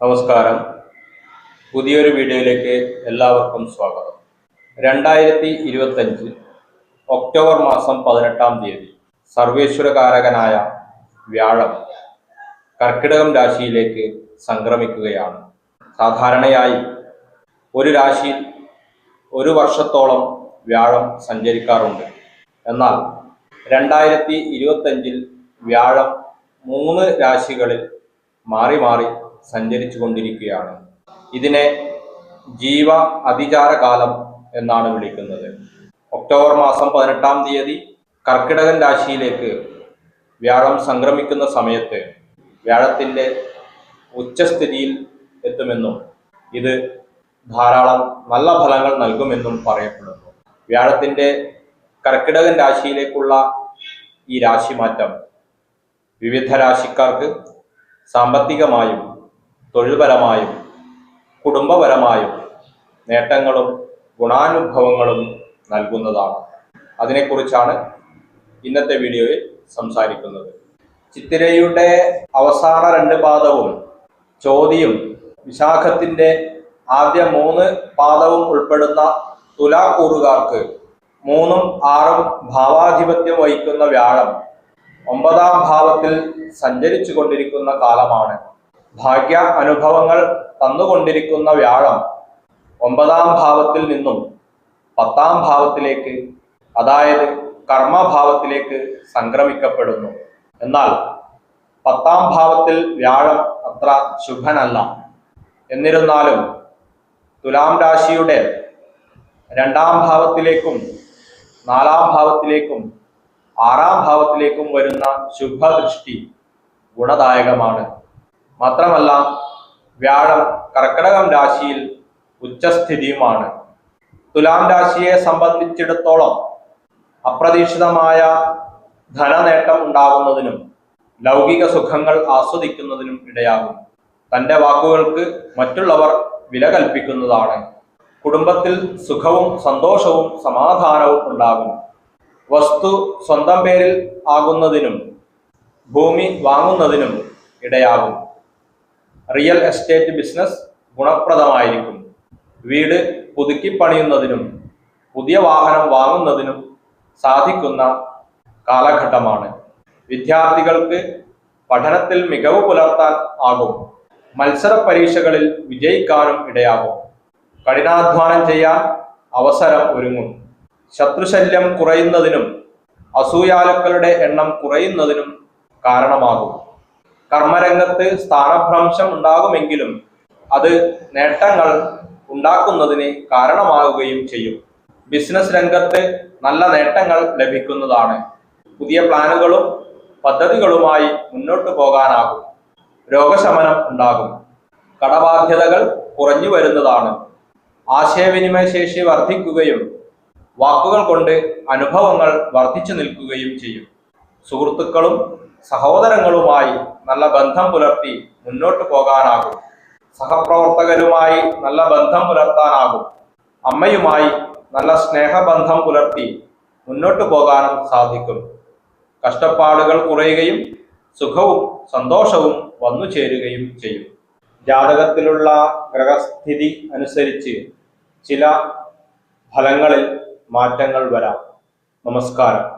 നമസ്കാരം. പുതിയൊരു വീഡിയോയിലേക്ക് എല്ലാവർക്കും സ്വാഗതം. രണ്ടായിരത്തി ഇരുപത്തഞ്ച് ഒക്ടോബർ മാസം പതിനെട്ടാം തീയതി സർവേശ്വരകാരകനായ വ്യാഴം കർക്കിടകം രാശിയിലേക്ക് സംക്രമിക്കുകയാണ്. സാധാരണയായി ഒരു രാശിയിൽ ഒരു വർഷത്തോളം വ്യാഴം സഞ്ചരിക്കാറുണ്ട്. എന്നാൽ രണ്ടായിരത്തി ഇരുപത്തഞ്ചിൽ വ്യാഴം മൂന്ന് രാശികളിൽ മാറി മാറി സഞ്ചരിച്ചു കൊണ്ടിരിക്കുകയാണ് ഇതിനെ ജീവ അതിചാര കാലം എന്നാണ് വിളിക്കുന്നത്. ഒക്ടോബർ മാസം പതിനെട്ടാം തീയതി കർക്കിടകൻ രാശിയിലേക്ക് വ്യാഴം സംക്രമിക്കുന്ന സമയത്ത് വ്യാഴത്തിന്റെ ഉച്ചസ്ഥിതിയിൽ എത്തുമെന്നും ഇത് ധാരാളം നല്ല ഫലങ്ങൾ നൽകുമെന്നും പറയപ്പെടുന്നു. വ്യാഴത്തിന്റെ കർക്കിടകൻ രാശിയിലേക്കുള്ള ഈ രാശിമാറ്റം വിവിധ രാശിക്കാർക്ക് സാമ്പത്തികമായും തൊഴിൽപരമായും കുടുംബപരമായും നേട്ടങ്ങളും ഗുണാനുഭവങ്ങളും നൽകുന്നതാണ്. അതിനെക്കുറിച്ചാണ് ഇന്നത്തെ വീഡിയോയിൽ സംസാരിക്കുന്നത്. ചിത്തിരയുടെ അവസാന രണ്ട് പാദവും ചോതിയും വിശാഖത്തിന്റെ ആദ്യ മൂന്ന് പാദവും ഉൾപ്പെടുന്ന തുലാക്കൂറുകാർക്ക് മൂന്നും ആറും ഭാവാധിപത്യം വഹിക്കുന്ന വ്യാഴം ഒമ്പതാം ഭാവത്തിൽ സഞ്ചരിച്ചു കൊണ്ടിരിക്കുന്ന കാലമാണ്. ഭാഗ്യ അനുഭവങ്ങൾ തന്നുകൊണ്ടിരിക്കുന്ന വ്യാഴം ഒമ്പതാം ഭാവത്തിൽ നിന്നും പത്താം ഭാവത്തിലേക്ക് അതായത് കർമ്മഭാവത്തിലേക്ക് സംക്രമിക്കപ്പെടുന്നു. എന്നാൽ പത്താം ഭാവത്തിൽ വ്യാഴം അത്ര ശുഭനല്ല. എന്നിരുന്നാലും തുലാം രാശിയുടെ രണ്ടാം ഭാവത്തിലേക്കും നാലാം ഭാവത്തിലേക്കും ആറാം ഭാവത്തിലേക്കും വരുന്ന ശുഭദൃഷ്ടി ഗുണദായകമാണ്. മാത്രമല്ല വ്യാഴം കർക്കടകം രാശിയിൽ ഉച്ചസ്ഥിതിയുമാണ്. തുലാം രാശിയെ സംബന്ധിച്ചിടത്തോളം അപ്രതീക്ഷിതമായ ധനനേട്ടം ഉണ്ടാകുന്നതിനും ലൗകിക സുഖങ്ങൾ ആസ്വദിക്കുന്നതിനും ഇടയാകും. തന്റെ വാക്കുകൾക്ക് മറ്റുള്ളവർ വില കൽപ്പിക്കുന്നതാണ്. കുടുംബത്തിൽ സുഖവും സന്തോഷവും സമാധാനവും ഉണ്ടാകും. വസ്തു സ്വന്തം പേരിൽ ആകുന്നതിനും ഭൂമി വാങ്ങുന്നതിനും ഇടയാകും. റിയൽ എസ്റ്റേറ്റ് ബിസിനസ് ഗുണപ്രദമായിരിക്കും. വീട് പുതുക്കി പണിയുന്നതിനും പുതിയ വാഹനം വാങ്ങുന്നതിനും സാധിക്കുന്ന കാലഘട്ടമാണ്. വിദ്യാർത്ഥികൾക്ക് പഠനത്തിൽ മികവ് പുലർത്താൻ ആകും. മത്സര പരീക്ഷകളിൽ വിജയിക്കാനും ഇടയാകും. കഠിനാധ്വാനം ചെയ്യാൻ അവസരം ഒരുങ്ങും. ശത്രുശല്യം കുറയുന്നതിനും അസൂയാലുക്കളുടെ എണ്ണം കുറയുന്നതിനും കാരണമാകും. കർമ്മരംഗത്ത് സ്ഥാനഭ്രംശം ഉണ്ടാകുമെങ്കിലും അത് നേട്ടങ്ങൾ ഉണ്ടാക്കുന്നതിന് കാരണമാകുകയും ചെയ്യും. ബിസിനസ് രംഗത്ത് നല്ല നേട്ടങ്ങൾ ലഭിക്കുന്നതാണ്. പുതിയ പ്ലാനുകളും പദ്ധതികളുമായി മുന്നോട്ട് പോകാനാകും. രോഗശമനം ഉണ്ടാകും. കടബാധ്യതകൾ കുറഞ്ഞു വരുന്നതാണ്. ആശയവിനിമയ ശേഷി വർദ്ധിക്കുകയും വാക്കുകൾ കൊണ്ട് അനുഭവങ്ങൾ വർദ്ധിച്ചു നിൽക്കുകയും ചെയ്യും. സുഹൃത്തുക്കളും സഹോദരങ്ങളുമായി നല്ല ബന്ധം പുലർത്തി മുന്നോട്ട് പോകാനാകും. സഹപ്രവർത്തകരുമായി നല്ല ബന്ധം പുലർത്താനാകും. അമ്മയുമായി നല്ല സ്നേഹബന്ധം പുലർത്തി മുന്നോട്ട് പോകാനും സാധിക്കും. കഷ്ടപ്പാടുകൾ കുറയുകയും സുഖവും സന്തോഷവും വന്നു ചേരുകയും ചെയ്യും. ജാതകത്തിലുള്ള ഗ്രഹസ്ഥിതി അനുസരിച്ച് ചില ഫലങ്ങളിൽ മാറ്റങ്ങൾ വരാം. നമസ്കാരം.